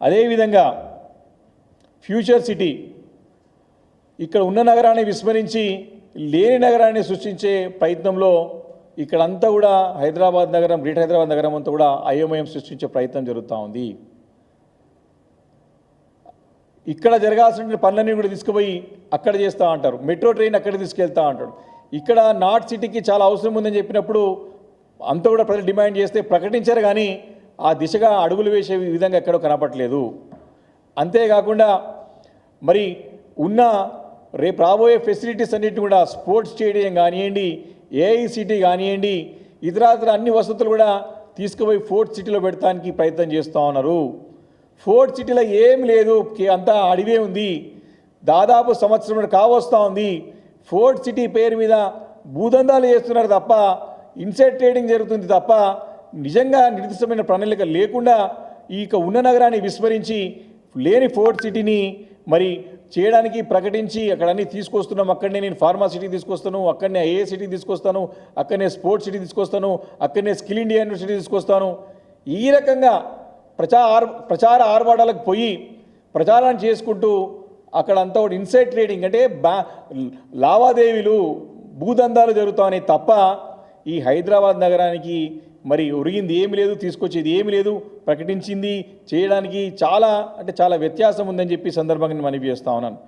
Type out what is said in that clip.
అదేవిధంగా future city ఇక్కడ ఉన్న నగరాన్ని విస్మరించి లేని నగరాన్ని సృష్టించే ప్రయత్నంలో ఇక్కడంతా కూడా హైదరాబాద్ నగరం గ్రేట్ హైదరాబాద్ నగరం అంతా కూడా అయోమయం సృష్టించే ప్రయత్నం జరుగుతూ ఉంది. ఇక్కడ జరగాల్సిన పనులన్నీ కూడా తీసుకుపోయి అక్కడ చేస్తూ అంటారు. మెట్రో ట్రైన్ అక్కడ తీసుకెళ్తా అంటాడు ఇక్కడ నార్త్ సిటీకి చాలా అవసరం ఉందని చెప్పినప్పుడు అంతా కూడా ప్రజలు డిమాండ్ చేస్తే ప్రకటించారు కానీ ఆ దిశగా అడుగులు వేసే విధంగా ఎక్కడో కనపట్లేదు అంతేకాకుండా మరి ఉన్న రేపు రాబోయే ఫెసిలిటీస్ అన్నిటి కూడా స్పోర్ట్స్ స్టేడియం కానివ్వండి ఏఐసిటీ కానివ్వండి ఇతరాతర అన్ని వసతులు కూడా తీసుకుపోయి ఫోర్త్ సిటీలో పెడతానికి ప్రయత్నం చేస్తూ ఉన్నారు. ఫోర్త్ సిటీలో ఏం లేదు అంతా అడివే ఉంది. దాదాపు సంవత్సరం కావస్తూ ఉంది. ఫోర్త్ సిటీ పేరు మీద భూదందాలు చేస్తున్నారు తప్ప ఇన్సైడ్ ట్రేడింగ్ జరుగుతుంది తప్ప నిజంగా నిర్దిష్టమైన ప్రణాళిక లేకుండా ఈ ఉన్న నగరాన్ని విస్మరించి లేని ఫోర్త్ సిటీని మరి చేయడానికి ప్రకటించి అక్కడ అన్ని తీసుకొస్తున్నాం. అక్కడనే నేను ఫార్మా సిటీ తీసుకొస్తాను అక్కడనే ఐఏ సిటీ తీసుకొస్తాను అక్కడనే స్పోర్ట్స్ సిటీ తీసుకొస్తాను అక్కడనే స్కిల్ ఇండియా యూనివర్సిటీ తీసుకొస్తాను. ఈ రకంగా ప్రచార ప్రచార ఆర్భాటాలకు పోయి ప్రచారం చేసుకుంటూ అక్కడ అంతా ఒకటి ఇన్సైడ్ ట్రేడింగ్ అంటే బా లావాదేవీలు భూదందాలు జరుగుతామని తప్ప ఈ హైదరాబాద్ నగరానికి మరి ఉరిగింది ఏమి లేదు తీసుకొచ్చేది ఏమి లేదు ప్రకటించింది చేయడానికి చాలా అంటే చాలా వ్యత్యాసం ఉందని చెప్పి సందర్భంగా నేను మనవి చేస్తా ఉన్నాను.